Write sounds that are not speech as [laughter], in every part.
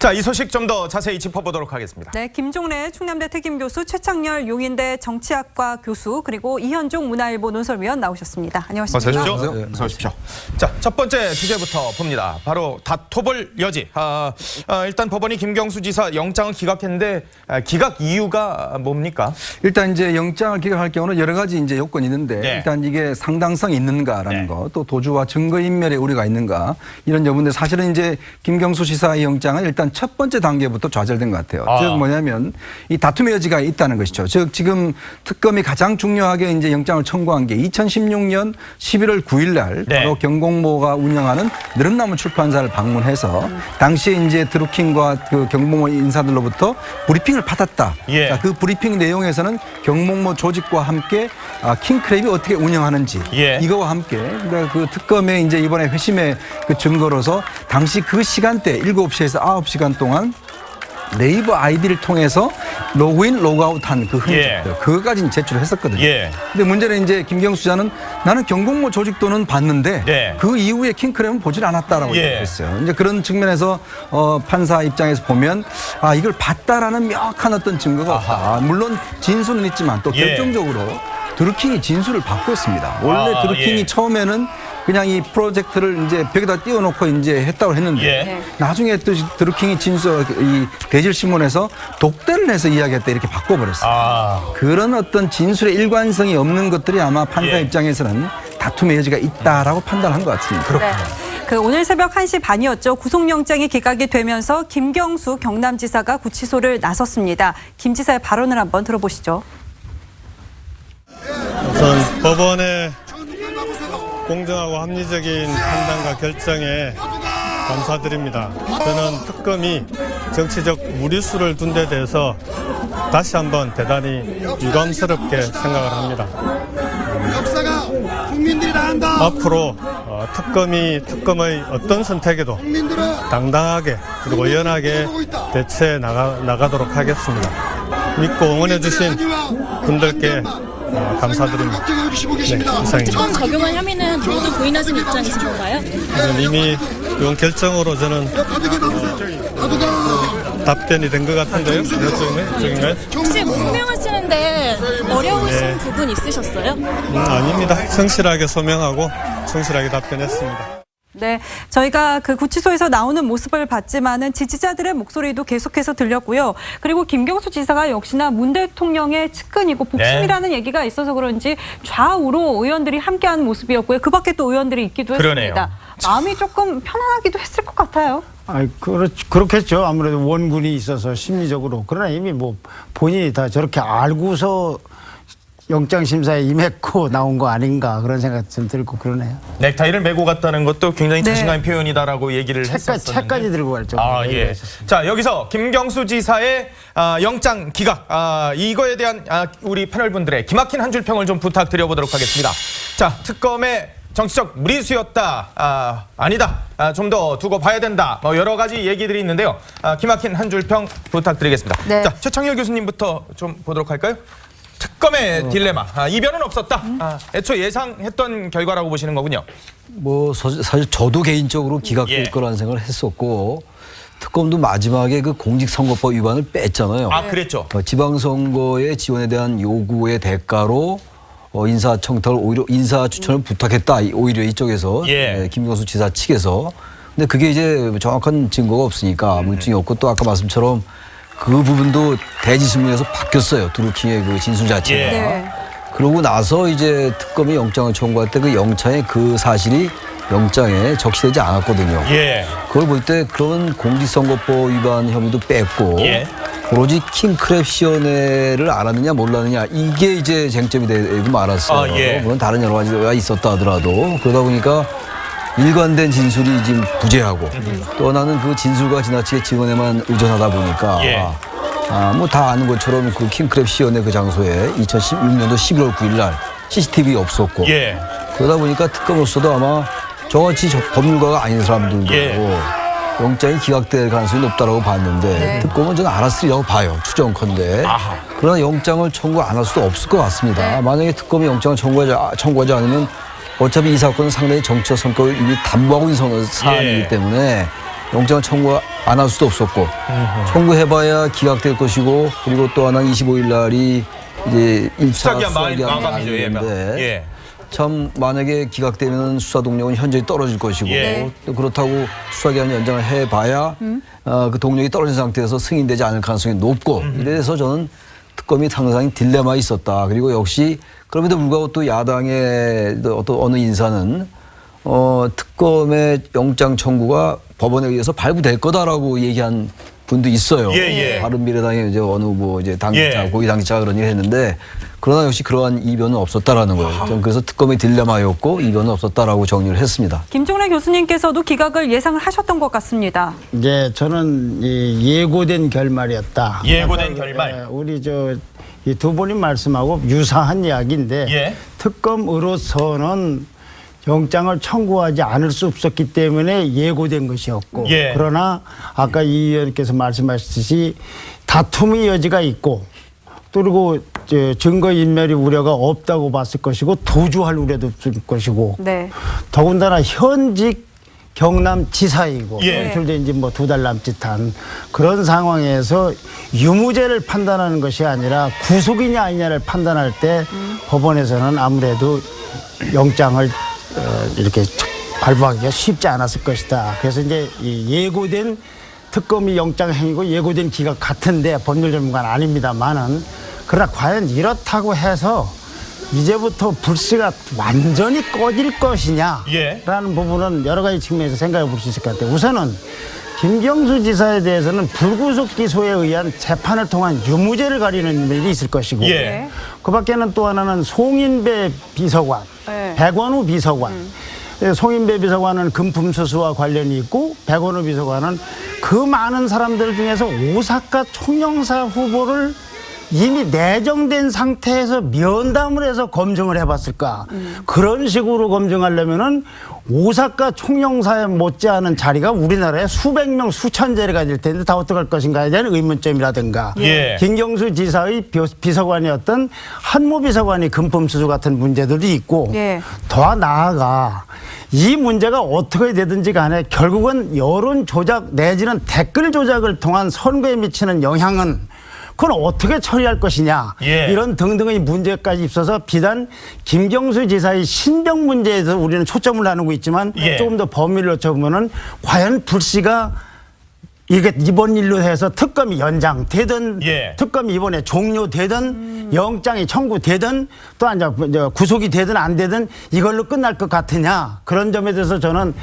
자, 이 소식 좀 더 자세히 짚어보도록 하겠습니다. 네, 김종래 충남대 특임 교수, 최창렬 용인대 정치학과 교수, 그리고 이현종 문화일보 논설위원 나오셨습니다. 안녕하십니까? 어서 오십시오. 어서 오십시오. 자, 첫 번째 주제부터 봅니다. 바로 다퉈볼 여지. 아, 아, 일단 법원이 김경수 지사 영장을 기각했는데 아, 기각 이유가 뭡니까? 일단 이제 영장을 기각할 경우는 여러 가지 이제 요건이 있는데 네. 일단 이게 상당성이 있는가라는 네. 거, 또 도주와 증거 인멸의 우려가 있는가 이런 여부인데 사실은 이제 김경수 지사의 영장은 일단 첫 번째 단계부터 좌절된 것 같아요. 아. 즉 뭐냐면 이 다툼의 여지가 있다는 것이죠. 즉 지금 특검이 가장 중요하게 이제 영장을 청구한 게 2016년 11월 9일 날 네. 바로 경공모가 운영하는 느릅나무 출판사를 방문해서 당시에 이제 드루킹과 그 경공모 인사들로부터 브리핑을 받았다. 예. 자, 그 브리핑 내용에서는 경목모 조직과 함께 아, 킹크랩이 어떻게 운영하는지 예. 이거와 함께 그러니까 그 특검의 이제 이번에 회심의 그 증거로서 당시 그 시간대 7시에서 9시간 동안 네이버 아이디를 통해서 로그인 로그아웃한 그 예. 흔적들 그거까지는 제출을 했었거든요. 예. 근데 문제는 이제 김경수 자는 나는 경공모 조직도는 봤는데 네. 그 이후에 킹크랩은 보질 않았다라고 예. 얘기했어요. 이제 그런 측면에서 어, 판사 입장에서 보면 아 이걸 봤다라는 명확한 어떤 증거가 없다. 물론 진술은 있지만 또 예. 결정적으로 드루킹이 진술을 바꿨습니다. 원래 아, 드루킹이 예. 처음에는 그냥 이 프로젝트를 이제 벽에다 띄워놓고 이제 했다고 했는데 예. 네. 나중에 또 드루킹이 진술 이 대질 신문에서 독대를 해서 이야기했다 이렇게 바꿔버렸어요. 아, 그런 어떤 진술의 일관성이 없는 것들이 아마 판사 예. 입장에서는 다툼의 여지가 있다라고 판단한 것 같습니다. 네. 그 오늘 새벽 1시 반이었죠. 구속영장이 기각이 되면서 김경수 경남지사가 구치소를 나섰습니다. 김 지사의 발언을 한번 들어보시죠. 우선 법원의 공정하고 합리적인 판단과 결정에 감사드립니다. 저는 특검이 정치적 무리수를 둔 데 대해서 다시 한번 대단히 유감스럽게 생각을 합니다. 역사가 국민들이 다 한다. 앞으로 어, 특검이 특검의 어떤 선택에도 당당하게 그리고 의연하게 대처해 나가, 나가도록 하겠습니다. 믿고 응원해 주신 분들께 어, 감사드립니다. 네, 이상입니다. 처음 적용한 혐의는 모두 부인하신 입장이신 건가요? 이미 이번 결정으로 저는. 답변이 된 것 같은데요. 이쪽인가요? 이쪽인가요? 혹시 뭐 소명하시는데 어려우신 네. 부분 있으셨어요? 음, 아닙니다. 성실하게 소명하고 성실하게 답변했습니다. 네, 저희가 그 구치소에서 나오는 모습을 봤지만은 지지자들의 목소리도 계속해서 들렸고요. 그리고 김경수 지사가 역시나 문 대통령의 측근이고 복심이라는 얘기가 있어서 그런지 좌우로 의원들이 함께하는 모습이었고요. 그 밖에 또 의원들이 있기도 그러네요. 했습니다. 마음이 조금 편안하기도 했을 것 같아요. 아, 그렇, 그렇겠죠. 아무래도 원군이 있어서 심리적으로. 그러나 이미 뭐 본인이 다 저렇게 알고서 영장 심사에 임했고 [laughs] 나온 거 아닌가 그런 생각 좀 들고 그러네요. 넥타이를 메고 갔다는 것도 굉장히 네. 자신감의 표현이다라고 얘기를 책까지, 했었는데. 책까지 들고 갈 정도로. 아, 예. 자, 여기서 김경수 지사의 아, 영장 기각, 아, 이거에 대한 아, 우리 패널 분들의 기막힌 한 줄 평을 좀 부탁드려보도록 하겠습니다. 자, 특검의 정치적 무리수였다, 아, 아니다, 아, 좀 더 두고 봐야 된다, 뭐 여러 가지 얘기들이 있는데요. 아, 기막힌 한 줄 평 부탁드리겠습니다. 네. 자, 최창렬 교수님부터 좀 보도록 할까요? 특검의 딜레마, 아, 이변은 없었다. 아, 애초 예상했던 결과라고 보시는 거군요. 뭐 서- 사실 저도 개인적으로 기각될 예. 거라는 생각을 했었고 특검도 마지막에 그 공직선거법 위반을 뺐잖아요. 아, 그랬죠. 어, 지방선거의 지원에 대한 요구의 대가로 어, 인사청탁을 오히려 인사 추천을 부탁했다. 이- 오히려 이쪽에서 예. 네, 김경수 지사 측에서. 근데 그게 이제 정확한 증거가 없으니까 물증이 없고 또 아까 말씀처럼 그 부분도 대지신문에서 바뀌었어요. 드루킹의 그 진술 자체가. 예. 네. 그러고 나서 이제 특검이 영장을 청구할 때 그 영장에 그 사실이 영장에 적시되지 않았거든요. 예. 그걸 볼 때 그런 공직선거법 위반 혐의도 뺐고 예. 오로지 킹크랩 시연회를 알았느냐 몰랐느냐 이게 이제 쟁점이 되고 말았어요. 아, 예. 물론 다른 여러 가지가 있었다 하더라도 그러다 보니까 일관된 진술이 지금 부재하고 또 나는 그 진술과 지나치게 증언에만 의존하다 보니까 예. 아, 뭐 다 아는 것처럼 그 킹크랩 시연회 그 장소에 2016년도 11월 9일 날 CCTV 없었고 예. 그러다 보니까 특검으로서도 아마 저같이 저- 법률가가 아닌 사람들도 예. 영장이 기각될 가능성이 높다라고 봤는데 네. 특검은 저는 알았으리라고 봐요 추정컨대 아하. 그러나 영장을 청구 안 할 수도 없을 것 같습니다 네. 만약에 특검이 영장을 청구하지, 청구하지 않으면 어차피 이 사건은 상당히 정치적 성격을 이미 담보하고 있는 선- 사안이기 예. 때문에 영장을 청구 안 할 수도 없었고 청구해봐야 기각될 것이고 그리고 또 하나는 25일 날이 이제 1차 수사기한 마- 마감이죠. 예, 예. 참 만약에 기각되면 수사 동력은 현저히 떨어질 것이고 예. 또 그렇다고 수사기한 연장을 해봐야 어, 그 동력이 떨어진 상태에서 승인되지 않을 가능성이 높고 이래서 저는 특검이 상당히 딜레마에 있었다. 그리고 역시 그럼에도 불구하고 또 야당의 또 어떤 어느 인사는 어, 특검의 영장 청구가 법원에 의해서 발부될 거다라고 얘기한 분도 있어요. 예, 예. 바른미래당의 이제 어느 뭐 이제 당기자 예. 고위 당기자가 그런 얘기를 했는데 그러나 역시 그러한 이변은 없었다라는 거예요. 저는 그래서 특검의 딜레마였고 이변은 없었다라고 정리를 했습니다. 김종래 교수님께서도 기각을 예상을 하셨던 것 같습니다. 이제 저는 이 예고된 결말이었다. 예고된 결말. 예, 우리 저 이 두 분이 말씀하고 유사한 이야기인데 예. 특검으로서는 영장을 청구하지 않을 수 없었기 때문에 예고된 것이었고 예. 그러나 아까 이 의원께서 말씀하셨듯이 다툼의 여지가 있고 또 그리고 저 증거 인멸의 우려가 없다고 봤을 것이고 도주할 우려도 없을 것이고 네. 더군다나 현직 경남 지사이고 예. 연출된 지뭐 두 달 남짓한 그런 상황에서 유무죄를 판단하는 것이 아니라 구속이냐 아니냐를 판단할 때 법원에서는 아무래도 영장을 어, 이렇게 발부하기가 쉽지 않았을 것이다. 그래서 이제 이 예고된 특검이 영장 행위고 예고된 기각 같은데 법률 전문가는 아닙니다만은 그러나 과연 이렇다고 해서 이제부터 불씨가 완전히 꺼질 것이냐 예. 라는 부분은 여러 가지 측면에서 생각해 볼 수 있을 것 같아요. 우선은 김경수 지사에 대해서는 불구속 기소에 의한 재판을 통한 유무죄를 가리는 일이 있을 것이고 예. 그 밖에는 또 하나는 송인배 비서관, 네. 백원우 비서관. 예, 송인배 비서관은 금품 수수와 관련이 있고 백원우 비서관은 그 많은 사람들 중에서 오사카 총영사 후보를 이미 내정된 상태에서 면담을 해서 검증을 해봤을까 그런 식으로 검증하려면은 오사카 총영사에 못지않은 자리가 우리나라에 수백 명 수천 자리가 될 텐데 다 어떡할 것인가에 대한 의문점이라든가 예. 김경수 지사의 비- 비서관이었던 한모 비서관이 금품수수 같은 문제들도 있고 예. 더 나아가 이 문제가 어떻게 되든지 간에 결국은 여론 조작 내지는 댓글 조작을 통한 선거에 미치는 영향은 그건 어떻게 처리할 것이냐 예. 이런 등등의 문제까지 있어서 비단 김경수 지사의 신병 문제에서 우리는 초점을 나누고 있지만 예. 조금 더 범위를 여쭤보면은 과연 불씨가 이게 이번 일로 해서 특검이 연장되든 예. 특검이 이번에 종료되든 영장이 청구되든 또 이제 구속이 되든 안 되든 이걸로 끝날 것 같으냐 그런 점에 대해서 저는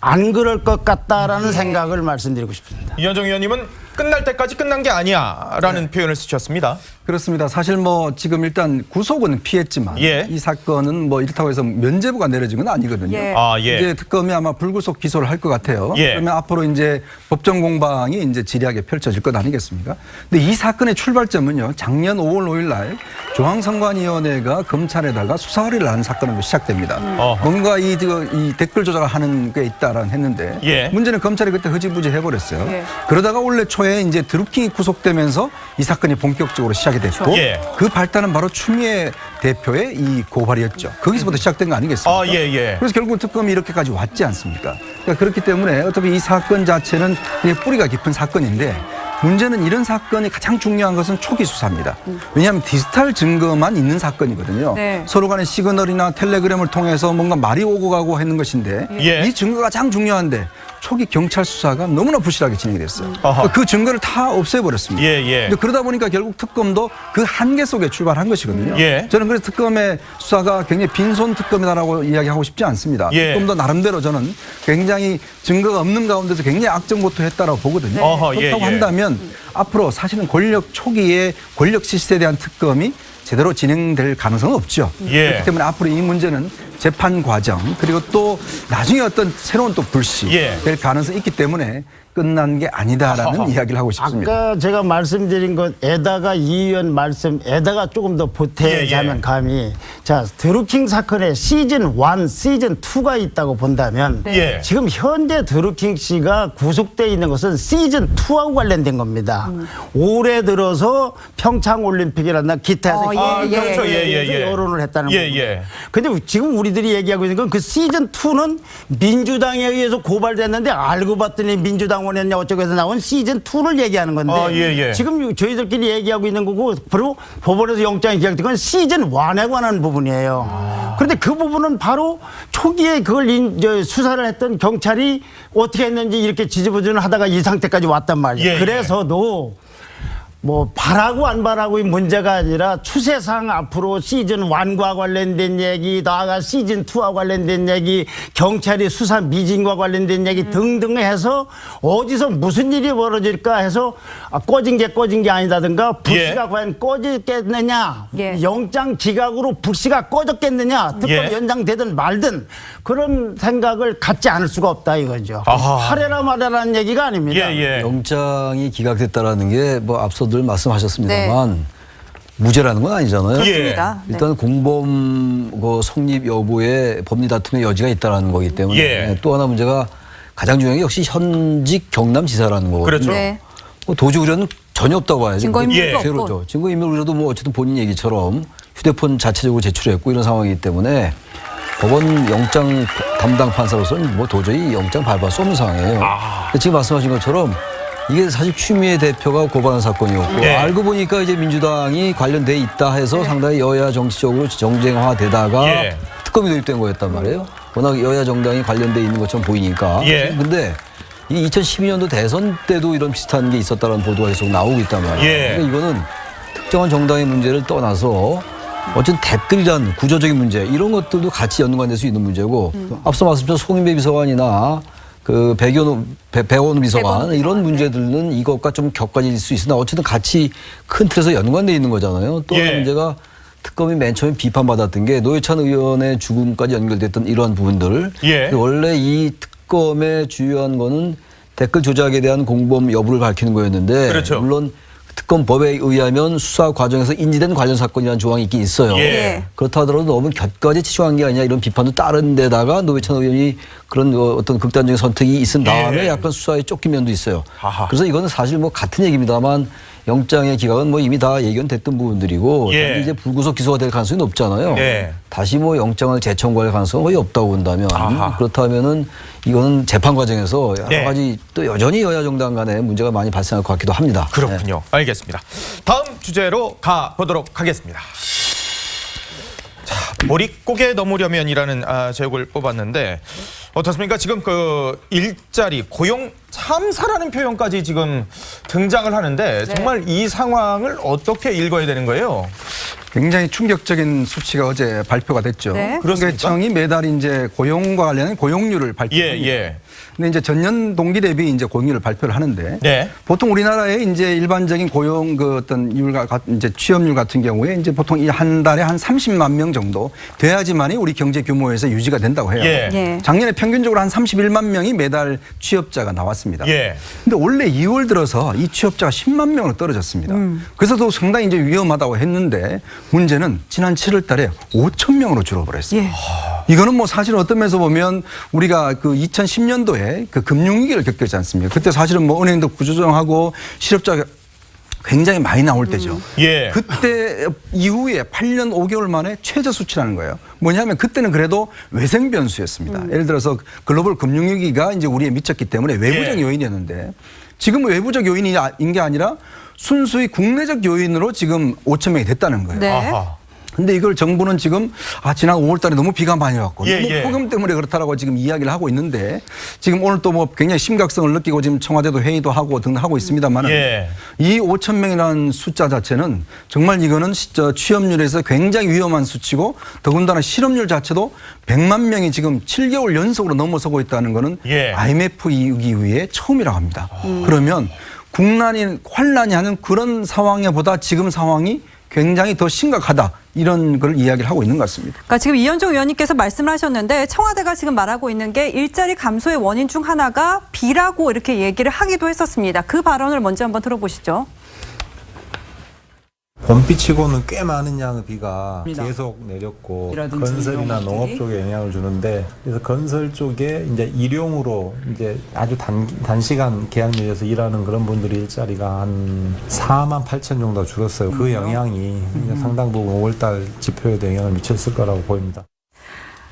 안 그럴 것 같다라는 생각을 말씀드리고 싶습니다. 이현정 의원님은 끝날 때까지 끝난 게 아니야라는 네. 표현을 쓰셨습니다. 그렇습니다. 사실 뭐 지금 일단 구속은 피했지만 예. 이 사건은 뭐 이렇다고 해서 면죄부가 내려진 건 아니거든요. 예. 아, 예. 이제 특검이 아마 불구속 기소를 할 것 같아요. 예. 그러면 앞으로 이제 법정 공방이 이제 지리하게 펼쳐질 것 아니겠습니까? 근데 이 사건의 출발점은요. 작년 5월 5일 날 중앙선관위원회가 검찰에다가 수사 의뢰를 하는 사건으로 시작됩니다. 어허. 뭔가 이, 저, 이 댓글 조작을 하는 게 있다라는 했는데 예. 문제는 검찰이 그때 흐지부지 해버렸어요. 예. 그러다가 올해 초에 이제 드루킹이 구속되면서 이 사건이 본격적으로 시작이 됐고 예. 그 발단은 바로 추미애 대표의 이 고발이었죠. 거기서부터 시작된 거 아니겠습니까? 아, 예, 예. 그래서 결국 특검이 이렇게까지 왔지 않습니까? 그러니까 그렇기 때문에 어차피 이 사건 자체는 그냥 뿌리가 깊은 사건인데 문제는 이런 사건이 가장 중요한 것은 초기 수사입니다. 왜냐하면 디지털 증거만 있는 사건이거든요. 네. 서로 간의 시그널이나 텔레그램을 통해서 뭔가 말이 오고 가고 하는 것인데 예. 이 증거가 가장 중요한데 초기 경찰 수사가 너무나 부실하게 진행이 됐어요. 어허. 그 증거를 다 없애버렸습니다. 예, 예. 근데 그러다 보니까 결국 특검도 그 한계 속에 출발한 것이거든요. 예. 저는 그래서 특검의 수사가 굉장히 빈손 특검이다라고 이야기하고 싶지 않습니다. 예. 특검도 나름대로 저는 굉장히 증거가 없는 가운데서 굉장히 악정고투 했다라고 보거든요. 어허, 예, 그렇다고 예. 한다면 앞으로 사실은 권력 초기에 권력 실세에 대한 특검이 제대로 진행될 가능성은 없죠. 예. 그렇기 때문에 앞으로 이 문제는 재판 과정 그리고 또 나중에 어떤 새로운 또 불씨 예. 될 가능성이 있기 때문에 끝난 게 아니다라는 아하. [laughs] 이야기를 하고 싶습니다. 아까 제가 말씀드린 것에다가 이 의원 말씀에다가 조금 더 보태자면 예, 예. 감히 자 드루킹 사건에 시즌 1, 시즌 2가 있다고 본다면 네. 예. 지금 현재 드루킹 씨가 구속돼 있는 것은 시즌 2하고 관련된 겁니다. 음. 올해 들어서 평창 올림픽이라나 기타에서 어, 예, 아, 그렇죠. 예, 예, 예. 여론을 했다는 예, 거고. 예. 근데 지금 우리 우리들이 얘기하고 있는 건 그 시즌 2는 민주당에 의해서 고발됐는데 알고 봤더니 민주당원이었냐 어쩌고 해서 나온 시즌 2를 얘기하는 건데 아, 예, 예. 지금 저희들끼리 얘기하고 있는 거고 그리고 법원에서 영장이 기각된 건 시즌 1에 관한 부분이에요. 그런데 그 부분은 바로 초기에 그걸 인- 저 수사를 했던 경찰이 어떻게 했는지 이렇게 지지부진을 하다가 이 상태까지 왔단 말이에요. 예, 예. 그래서도 뭐 바라고 안 바라고의 문제가 아니라 추세상 앞으로 시즌 1과 관련된 얘기, 나아가 시즌 2와 관련된 얘기, 경찰이 수사 미진과 관련된 얘기 등등 해서 어디서 무슨 일이 벌어질까 해서 아, 꺼진 게 꺼진 게 아니다든가 불씨가 예. 과연 꺼졌겠느냐, 예. 영장 기각으로 불씨가 꺼졌겠느냐, 특검 예. 연장되든 말든 그런 생각을 갖지 않을 수가 없다 이거죠. 아하. 하래라 말해라는 얘기가 아닙니다. 예, 예. 영장이 기각됐다라는 게 뭐 앞서 들 말씀하셨습니다만 무죄라는 건 아니잖아요. 예. 그렇습니다. 네. 일단 공범 그 성립 여부에 법리 다툼의 여지가 있다라는 거기 때문에 예. 또 하나 문제가 가장 중요한 게 역시 현직 경남지사라는 거거든요. 그렇죠. 네. 뭐 도주 우려는 전혀 없다고 봐야죠. 증거인멸도 예. 없고. 제로죠. 증거인멸 우려도 뭐 어쨌든 본인 얘기처럼 휴대폰 자체적으로 제출했고 이런 상황이기 때문에 법원 영장 담당 판사로서는 뭐 도저히 영장 발부할 수 없는 상황이에요. 아. 지금 말씀하신 것처럼 이게 사실 추미애 대표가 고발한 사건이었고 네. 알고 보니까 이제 민주당이 관련돼 있다 해서 네. 상당히 여야 정치적으로 정쟁화되다가 예. 특검이 도입된 거였단 말이에요. 워낙 여야 정당이 관련돼 있는 것처럼 보이니까. 예. 근데 이 2012년도 대선 때도 이런 비슷한 게 있었다는 보도가 계속 나오고 있단 말이에요. 예. 그러니까 이거는 특정한 정당의 문제를 떠나서 어쨌든 댓글이란 구조적인 문제 이런 것들도 같이 연관될 수 있는 문제고 앞서 말씀드린 송인배 비서관이나 그 백연우 배- 배원우 비서관 이런 문제들은 이것과 좀 격관일 수 있으나 어쨌든 같이 큰 틀에서 연관돼 있는 거잖아요. 또 하나 예. 문제가 특검이 맨 처음에 비판받았던 게 노회찬 의원의 죽음까지 연결됐던 이러한 부분들. 예. 원래 이 특검의 주요한 거는 댓글 조작에 대한 공범 여부를 밝히는 거였는데 그렇죠. 물론 특검법에 의하면 수사 과정에서 인지된 관련 사건이라는 조항이 있긴 있어요. 예. 그렇다 하더라도 너무 곁까지 치중한 게 아니냐 이런 비판도 따른 데다가 노회찬 의원이 그런 어, 어떤 극단적인 선택이 있은 다음에 예. 약간 수사에 쫓긴 면도 있어요. 아하. 그래서 이거는 사실 뭐 같은 얘기입니다만 영장의 기각은 뭐 이미 다 예견됐던 부분들이고 예. 이제 불구속 기소가 될 가능성이 높잖아요. 예. 다시 뭐 영장을 재청구할 가능성은 거의 없다고 본다면 아하. 그렇다면은 이거는 재판 과정에서 여러 네. 가지 또 여전히 여야 정당 간에 문제가 많이 발생할 것 같기도 합니다. 네. 그렇군요. 알겠습니다. 다음 주제로 가 보도록 하겠습니다. 자, 머릿고개 넘으려면이라는 아, 제목을 뽑았는데 어떻습니까? 지금 그 일자리 고용 참사라는 표현까지 지금 등장을 하는데 정말 이 상황을 어떻게 읽어야 되는 거예요? 굉장히 충격적인 수치가 어제 발표가 됐죠. 네. 그렇습니까? 청이 매달 이제 고용과 관련된 고용률을 발표합니다. 예, 예. 근데 이제 전년 동기 대비 이제 고용률을 발표를 하는데 네. 보통 우리나라의 이제 일반적인 고용 그 어떤 율과 같- 이제 취업률 같은 경우에 이제 보통 이 한 달에 한 30만 명 정도 돼야지만이 우리 경제 규모에서 유지가 된다고 해요. 예. 예. 작년에 평균적으로 한 31만 명이 매달 취업자가 나왔습니다. 예. 근데 올해 2월 들어서 이 취업자가 10만 명으로 떨어졌습니다. 음. 그래서 도 상당히 이제 위험하다고 했는데 문제는 지난 7월 달에 5천 명으로 줄어버렸어요. 예. 이거는 뭐 사실은 어떤 면에서 보면 우리가 그 2010년도에 그 금융위기를 겪었지 않습니까? 그때 사실은 뭐 은행도 구조조정하고 실업자가 굉장히 많이 나올 때죠. 예. 그때 이후에 8년 5개월 만에 최저 수치라는 거예요. 뭐냐면 그때는 그래도 외생 변수였습니다. 예를 들어서 글로벌 금융위기가 이제 우리에 미쳤기 때문에 외부적 예. 요인이었는데 지금은 외부적 요인인 게 아니라 순수히 국내적 요인으로 지금 5천 명이 됐다는 거예요. 네. 아하. 근데 이걸 정부는 지금 아 지난 5월 달에 너무 비가 많이 왔고 예, 너무 예. 폭염 때문에 그렇다라고 지금 이야기를 하고 있는데 지금 오늘 또 뭐 굉장히 심각성을 느끼고 지금 청와대도 회의도 하고 등 하고 있습니다만 예. 이 5천 명이라는 숫자 자체는 정말 이거는 진짜 취업률에서 굉장히 위험한 수치고 더군다나 실업률 자체도 100만 명이 지금 7개월 연속으로 넘어서고 있다는 거는 예. IMF 이후에 처음이라고 합니다. 그러면 국난이 환란이 하는 그런 상황에보다 지금 상황이 굉장히 더 심각하다 이런 걸 이야기를 하고 있는 것 같습니다. 그러니까 지금 이현종 의원님께서 말씀을 하셨는데 청와대가 지금 말하고 있는 게 일자리 감소의 원인 중 하나가 비라고 이렇게 얘기를 하기도 했었습니다. 그 발언을 먼저 한번 들어보시죠. 봄비치고는 꽤 많은 양의 비가 계속 내렸고 이라든지 건설이나 이런 농업 것들이. 쪽에 영향을 주는데 그래서 건설 쪽에 이제 일용으로 이제 아주 단, 단시간 계약 맺어서 일하는 그런 분들이 일자리가 한 4만 8천 정도 줄었어요. 그 영향이 이제 상당 부분 5월달 지표에도 영향을 미쳤을 거라고 보입니다.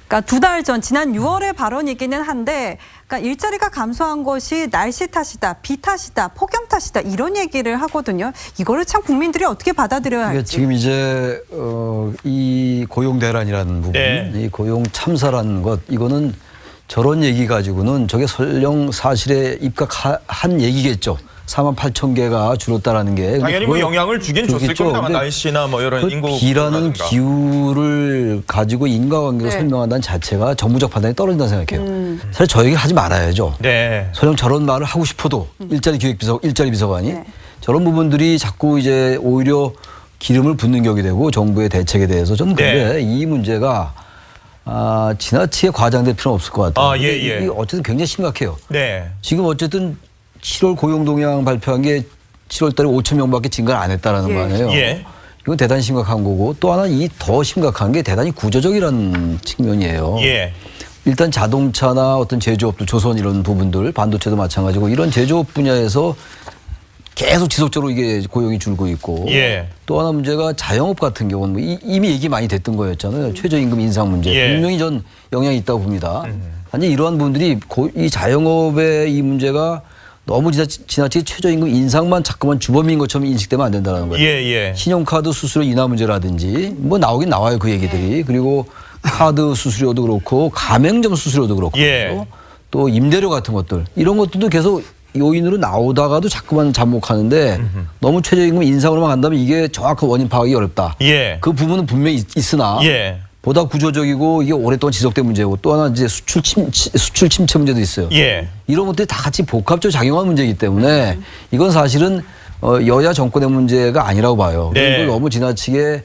그러니까 두 달 전 지난 6월의 발언이기는 한데 그러니까 일자리가 감소한 것이 날씨 탓이다, 비 탓이다, 폭염 탓이다 이런 얘기를 하거든요. 이거를 참 국민들이 어떻게 받아들여야 그러니까 할지. 지금 이제 어, 이 고용 대란이라는 부분, 네. 이 고용 참사라는 것 이거는 저런 얘기 가지고는 저게 설령 사실에 입각한 얘기겠죠. 4만 8천 개가 줄었다라는 게 근데 당연히 뭐 영향을 주긴 줬을 주겠죠. 겁니다. 근데 날씨나 뭐 이런 그 인구 비라는. 기후를 가지고 인과관계로 네. 설명한다는 자체가 정부적 판단이 떨어진다고 생각해요. 사실 저 얘기 하지 말아야죠. 네. 설령 저런 말을 하고 싶어도 일자리 기획비서 일자리 비서관이 네. 저런 부분들이 자꾸 이제 오히려 기름을 붓는 격이 되고 정부의 대책에 대해서 저는 근데 네. 이 문제가 아, 지나치게 과장될 필요는 없을 것 같아요. 아, 예, 근데 예. 이게 어쨌든 굉장히 심각해요. 네. 지금 어쨌든 7월 고용 동향 발표한 게 7월 달에 5천 명밖에 증가를 안 했다라는 예. 거 아니에요. 예. 이건 대단히 심각한 거고 또 하나 이 더 심각한 게 대단히 구조적이라는 측면이에요. 예. 일단 자동차나 어떤 제조업들 조선 이런 부분들 반도체도 마찬가지고 이런 제조업 분야에서 계속 지속적으로 이게 고용이 줄고 있고 예. 또 하나 문제가 자영업 같은 경우는 뭐 이- 이미 얘기 많이 됐던 거였잖아요. 최저임금 인상 문제 예. 분명히 전 영향이 있다고 봅니다. 아니 이러한 분들이 고- 이 자영업의 이 문제가 너무 지나치, 지나치게 최저임금 인상만 자꾸만 주범인 것처럼 인식되면 안 된다는 거예요. 예, 예. 신용카드 수수료 인하 문제라든지 뭐 나오긴 나와요 그 얘기들이 그리고 카드 수수료도 그렇고 가맹점 수수료도 그렇고 예. 또 임대료 같은 것들 이런 것들도 계속 요인으로 나오다가도 자꾸만 잠복하는데 너무 최저임금 인상으로만 간다면 이게 정확한 원인 파악이 어렵다. 예. 그 부분은 분명히 있- 있으나 예. 보다 구조적이고 이게 오랫동안 지속된 문제고 또 하나 이제 수출 침 치- 수출 침체 문제도 있어요. 예. 이런 것들이 다 같이 복합적으로 작용한 문제이기 때문에 이건 사실은 어, 여야 정권의 문제가 아니라고 봐요. 네. 이걸 너무 지나치게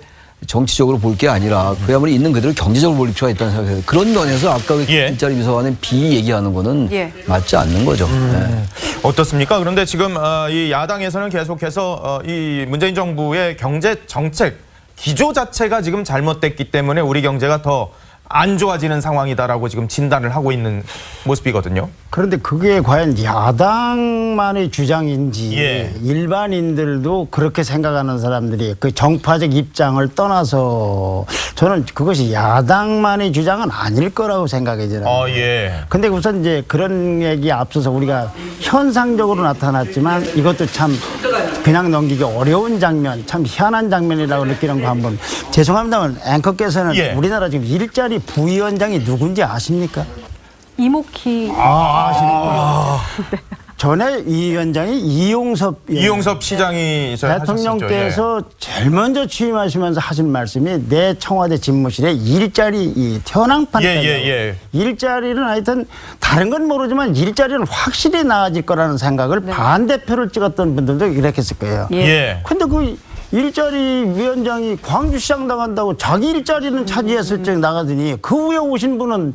정치적으로 볼 게 아니라 그야말로 있는 그대로 경제적으로 볼 필요가 있다는 생각이 들어요. 그런 면에서 아까 그 예. 일자리 비서관의 비 얘기하는 거는 예. 맞지 않는 거죠. 네. 어떻습니까? 그런데 지금 어, 이 야당에서는 계속해서 어, 이 문재인 정부의 경제 정책 기조 자체가 지금 잘못됐기 때문에 우리 경제가 더 안 좋아지는 상황이다라고 지금 진단을 하고 있는 모습이거든요. 그런데 그게 과연 야당만의 주장인지 예. 일반인들도 그렇게 생각하는 사람들이 그 정파적 입장을 떠나서 저는 그것이 야당만의 주장은 아닐 거라고 생각이 들어요. 어, 예. 근데 우선 이제 그런 얘기 앞서서 우리가 현상적으로 나타났지만 이것도 참 그냥 넘기기 어려운 장면, 참 희한한 장면이라고 느끼는 거 한번 죄송합니다만 앵커께서는 예. 우리나라 지금 일자리 부위원장이 누군지 아십니까? 이모키 아, 아시는구나. 전에 이 위원장이 이용섭 위원장. 이용섭 시장이 저 대통령께서 제일 먼저 취임하시면서 하신 말씀이 내 청와대 집무실에 일자리 이 현황판 예, 때문에 예, 예. 일자리는 하여튼 다른 건 모르지만 일자리는 확실히 나아질 거라는 생각을 반대표를 찍었던 분들도 이렇게 했을 거예요. 예. 예. 예. 근데 그 일자리 위원장이 광주시장 나간다고 자기 일자리는 차지했을 적 나가더니 그 후에 오신 분은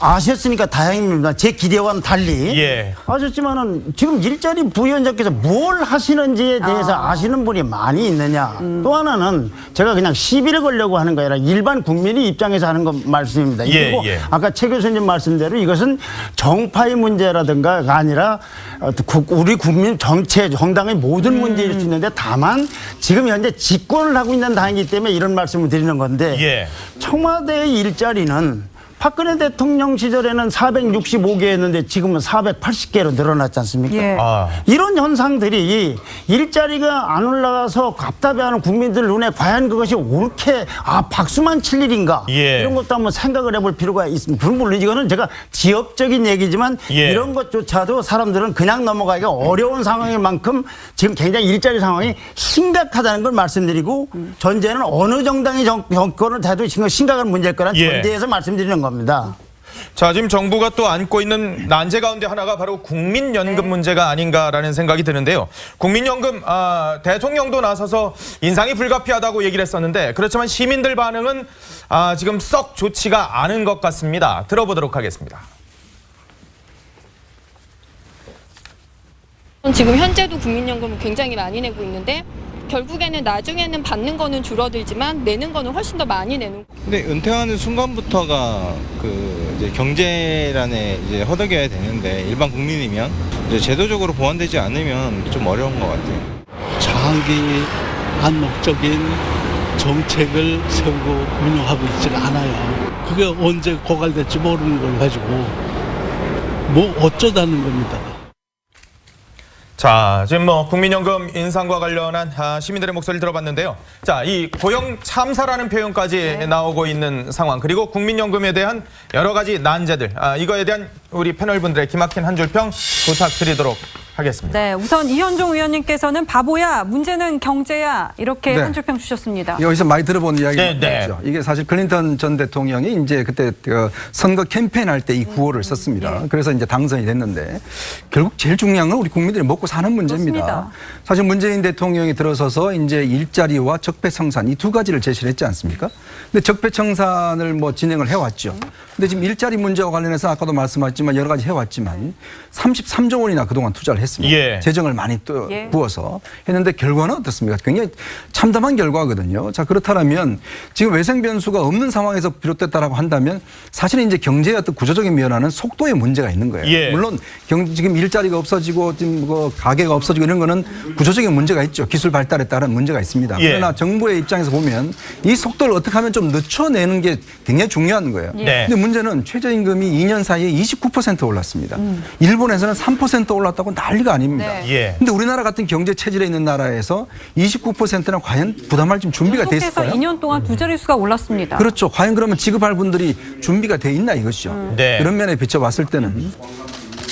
아셨으니까 다행입니다. 제 기대와는 달리 예. 아셨지만은 지금 일자리 부위원장께서 뭘 하시는지에 대해서 아. 시는 분이 많이 있느냐. 또 하나는 제가 그냥 시비를 걸려고 하는 거 아니라 일반 국민의 입장에서 하는 거 말씀입니다. 예, 그리고 예. 아까 최 교수님 말씀대로 이것은 정파의 문제라든가가 아니라 어, 국- 우리 국민 정체 정당의 모든 문제일 수 있는데 다만 지금 현재 집권을 하고 있는 당이기 때문에 이런 말씀을 드리는 건데 예. 청와대의 일자리는 박근혜 대통령 시절에는 465개였는데 지금은 480개로 늘어났지 않습니까? 예. 아. 이런 현상들이 일자리가 안 올라가서 답답해하는 국민들 눈에 과연 그것이 옳게 아 박수만 칠 일인가 예. 이런 것도 한번 생각을 해볼 필요가 있습니다. 물론 이거는 제가 지역적인 얘기지만 예. 이런 것조차도 사람들은 그냥 넘어가기가 어려운 상황인 만큼 지금 굉장히 일자리 상황이 심각하다는 걸 말씀드리고 전제는 어느 정당이 정, 정권을 대도 지금 심각한 문제일 거란 예. 전제에서 말씀드리는 겁니다. 자, 지금 정부가 또 안고 있는 난제 가운데 하나가 바로 국민연금 문제가 아닌가라는 생각이 드는데요. 국민연금 아, 대통령도 나서서 인상이 불가피하다고 얘기를 했었는데 그렇지만 시민들 반응은 아, 지금 썩 좋지가 않은 것 같습니다. 들어보도록 하겠습니다. 지금 현재도 국민연금을 굉장히 많이 내고 있는데 결국에는 나중에는 받는 거는 줄어들지만 내는 거는 훨씬 더 많이 내는 근데 은퇴하는 순간부터가 그 이제 경제란에 이제 허덕여야 되는데 일반 국민이면 이제 제도적으로 보완되지 않으면 좀 어려운 것 같아요. 장기 암묵적인 정책을 세우고 운영하고 있질 않아요. 그게 언제 고갈될지 모르는 걸 가지고 뭐 어쩌다는 겁니다. 자, 지금 뭐 국민연금 인상과 관련한 아, 시민들의 목소리를 들어봤는데요. 자, 이 고용 참사라는 표현까지 나오고 있는 상황 그리고 국민연금에 대한 여러 가지 난제들 아, 이거에 대한 우리 패널 분들의 기막힌 한 줄 평 부탁드리도록 하겠습니다. 네, 우선 이현종 의원님께서는 바보야, 문제는 경제야 이렇게 네. 한 줄 평 주셨습니다. 여기서 많이 들어본 이야기 네, 네. 이게 사실 클린턴 전 대통령이 이제 그때 그 선거 캠페인 할 때 이 구호를 썼습니다. 그래서 이제 당선이 됐는데 결국 제일 중요한 건 우리 국민들이 먹고 사는 문제입니다. 그렇습니다. 사실 문재인 대통령이 들어서서 이제 일자리와 적폐청산 이 두 가지를 제시를 했지 않습니까? 근데 적폐청산을 뭐 진행을 해왔죠. 근데 지금 일자리 문제와 관련해서 아까도 말씀하셨지만 여러 가지 해왔지만 33조 원이나 그동안 투자를 했습니다. 예. 재정을 많이 또 예. 부어서 했는데 결과는 어떻습니까? 굉장히 참담한 결과거든요. 자 그렇다면 지금 외생 변수가 없는 상황에서 비롯됐다라고 한다면 사실은 이제 경제의 어떤 구조적인 면화는 속도에 문제가 있는 거예요. 예. 물론 경, 지금 일자리가 없어지고 지금 뭐 가게가 없어지고 이런 거는 구조적인 문제가 있죠. 기술 발달에 따른 문제가 있습니다. 예. 그러나 정부의 입장에서 보면 이 속도를 어떻게 하면 좀 늦춰내는 게 굉장히 중요한 거예요. 네. 근데 문제는 최저임금이 2년 사이에 29% 올랐습니다. 음. 일본에서는 3% 올랐다고 난리가 아닙니다. 네. 예. 근데 우리나라 같은 경제 체질에 있는 나라에서 29%는 과연 부담할 좀 준비가 돼 계속해서 있을까요? 2년 동안 두 자릿수가 올랐습니다. 그렇죠. 과연 그러면 지급할 분들이 준비가 돼 있나 이것이죠. 네. 그런 면에 비춰봤을 때는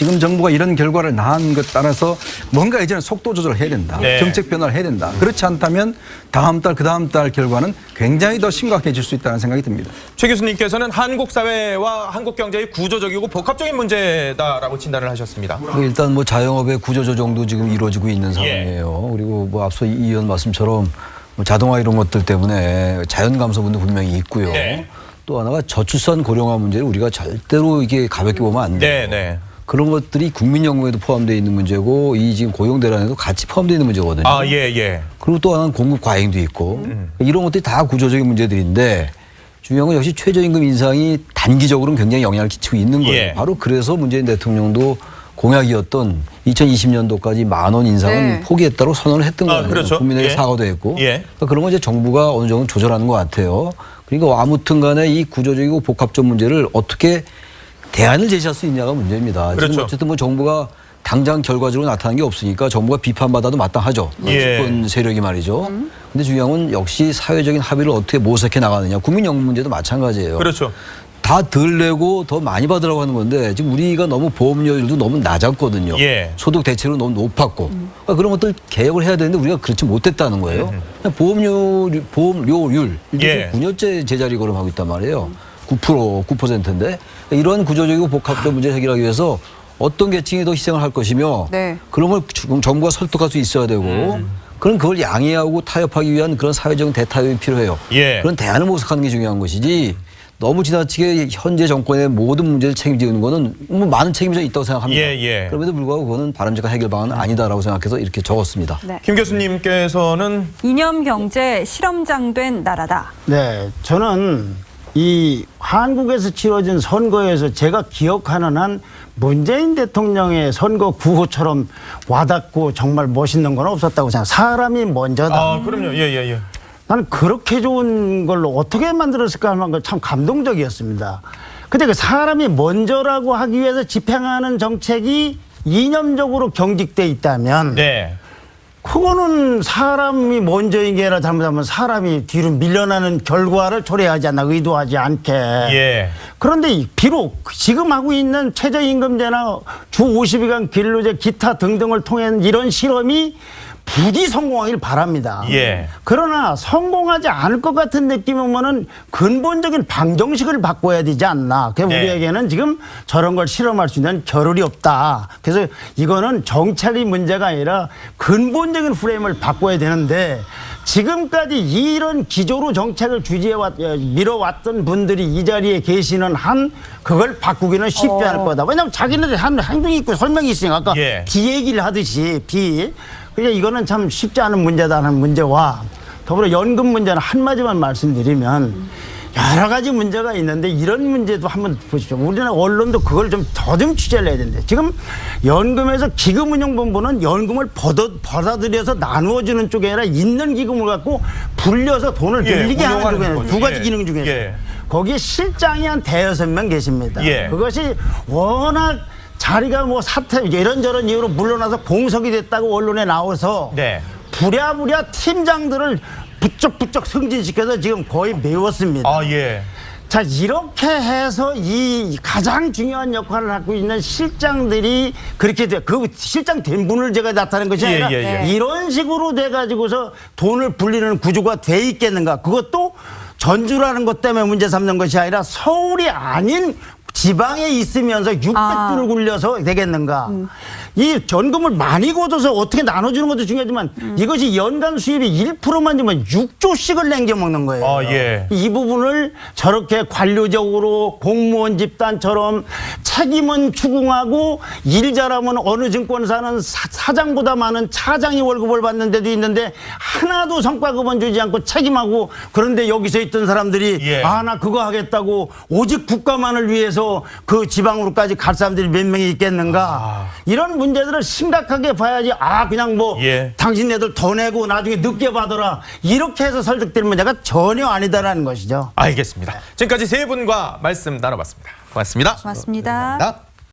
지금 정부가 이런 결과를 낳은 것 따라서 뭔가 이제는 속도 조절을 해야 된다. 네. 정책 변화를 해야 된다. 그렇지 않다면 다음 달, 그 다음 달 결과는 굉장히 더 심각해질 수 있다는 생각이 듭니다. 최 교수님께서는 한국 사회와 한국 경제의 구조적이고 복합적인 문제다라고 진단을 하셨습니다. 그 일단 뭐 자영업의 구조 조정도 지금 이루어지고 있는 상황이에요. 그리고 뭐 앞서 이 의원 말씀처럼 뭐 자동화 이런 것들 때문에 자연 감소분도 분명히 있고요. 네. 또 하나가 저출산 고령화 문제를 우리가 절대로 이게 가볍게 보면 안 돼요. 네, 네. 그런 것들이 국민연금에도 포함되어 있는 문제고 이 지금 고용 대란에도 같이 포함되어 있는 문제거든요. 아, 예, 예. 그리고 또 하나는 공급 과잉도 있고 이런 것들이 다 구조적인 문제들인데 중요한 건 역시 최저임금 인상이 단기적으로는 굉장히 영향을 끼치고 있는 거예요. 예. 바로 그래서 문재인 대통령도 공약이었던 2020년도까지 만 원 인상은 네. 포기했다고 선언을 했던 아, 거예요. 그렇죠. 국민에게 예. 사과도 했고 예. 그러니까 그런 건 이제 정부가 어느 정도 조절하는 것 같아요. 그러니까 아무튼 간에 이 구조적이고 복합적 문제를 어떻게 대안을 제시할 수 있냐가 문제입니다. 그렇죠. 지금 어쨌든 뭐 정부가 당장 결과적으로 나타난 게 없으니까 정부가 비판받아도 마땅하죠. 예. 집권 세력이 말이죠. 근데 중요한 건 역시 사회적인 합의를 어떻게 모색해 나가느냐. 국민연금 문제도 마찬가지예요. 그렇죠. 다 덜 내고 더 많이 받으라고 하는 건데 지금 우리가 너무 보험료율도 너무 낮았거든요. 예. 소득 대체로 너무 높았고 그러니까 그런 것들 개혁을 해야 되는데 우리가 그렇지 못했다는 거예요. 그냥 보험료 보험료율 이게 예. 9년째 제자리 걸음하고 있단 말이에요. 9% 9%인데 이런 구조적이고 복합적 문제 해결하기 위해서 어떤 계층이 더 희생을 할 것이며 네. 그런 걸 정부가 설득할 수 있어야 되고 음. 그런 그걸 양해하고 타협하기 위한 그런 사회적인 대타협이 필요해요. 예. 그런 대안을 모색하는 게 중요한 것이지 너무 지나치게 현재 정권의 모든 문제를 책임지는 거는 뭐 많은 책임이 있다고 생각합니다. 예, 예. 그럼에도 불구하고 그거는 바람직한 해결 방안은 아니다라고 생각해서 이렇게 적었습니다. 네. 김 교수님께서는 이념 경제 실험장 된 나라다. 네, 저는 이 한국에서 치러진 선거에서 제가 기억하는 한 문재인 대통령의 선거 구호처럼 와닿고 정말 멋있는 건 없었다고 생각. 사람이 먼저다. 아, 그럼요. 예, 예, 예. 나는 그렇게 좋은 걸로 어떻게 만들었을까 하는 걸 참 감동적이었습니다. 근데 그 사람이 먼저라고 하기 위해서 집행하는 정책이 이념적으로 경직돼 있다면 네. 그거는 사람이 먼저인 게 아니라 잘못하면 사람이 뒤로 밀려나는 결과를 초래하지 않나 의도하지 않게. 예. 그런데 이- 비록 지금 하고 있는 최저임금제나 주 50일간 근로제 기타 등등을 통한 이런 실험이 부디 성공하길 바랍니다. 예. 그러나 성공하지 않을 것 같은 느낌 오면은 근본적인 방정식을 바꿔야 되지 않나. 그래서 네. 우리에게는 지금 저런 걸 실험할 수 있는 겨를이 없다. 그래서 이거는 정책이 문제가 아니라 근본적인 프레임을 바꿔야 되는데 지금까지 이런 기조로 정책을 주지해왔, 어, 밀어왔던 분들이 이 자리에 계시는 한 그걸 바꾸기는 쉽지 않을 거다. 왜냐하면 자기네들 한 행동이 있고 설명이 있으니까 아까 예. 비 얘기를 하듯이 비. 그러니까 이거는 참 쉽지 않은 문제다는 문제와 더불어 연금 문제는 한마디만 말씀드리면 여러 가지 문제가 있는데 이런 문제도 한번 보십시오. 우리나라 언론도 그걸 좀 더 좀 취재를 해야 되는데 지금 연금에서 기금운용본부는 연금을 받아, 받아들여서 나누어주는 쪽이 아니라 있는 기금을 갖고 불려서 돈을 예, 늘리게 하는 운용하는 쪽에 거죠. 두 가지 예. 기능 중에 예. 거기에 실장이 한 대여섯 명 계십니다. 예. 그것이 워낙 자리가 뭐 사태 이런저런 이유로 물러나서 공석이 됐다고 언론에 나와서 네. 부랴부랴 팀장들을 부쩍부쩍 승진시켜서 지금 거의 메웠습니다. 아, 예. 자 이렇게 해서 이 가장 중요한 역할을 하고 있는 실장들이 그렇게 돼. 그 실장 된 분을 제가 나타낸 것이 예, 아니라 예, 예. 이런 식으로 돼 가지고서 돈을 불리는 구조가 돼 있겠는가? 그것도 전주라는 것 때문에 문제 삼는 것이 아니라 서울이 아닌 지방에 있으면서 600주를 아. 굴려서 되겠는가? 이 전금을 많이 걷어서 어떻게 나눠주는 것도 중요하지만 이것이 연간 수입이 1%만 주면 6조씩을 남겨 먹는 거예요. 아, 예. 이 부분을 저렇게 관료적으로 공무원 집단처럼 책임은 추궁하고 일 잘하면 어느 증권사는 사, 장보다 많은 차장이 월급을 받는 데도 있는데 하나도 성과급은 주지 않고 책임하고 그런데 여기서 있던 사람들이 예. 아 나 그거 하겠다고 오직 국가만을 위해서 그 지방으로까지 갈 사람들이 몇 명이 있겠는가 이런 문제들을 심각하게 봐야지 아 그냥 뭐 예. 당신네들 더 내고 나중에 늦게 받아라 이렇게 해서 설득되는 문제가 전혀 아니다라는 것이죠. 알겠습니다. 지금까지 세 분과 말씀 나눠봤습니다. 고맙습니다. 고맙습니다. 감사합니다.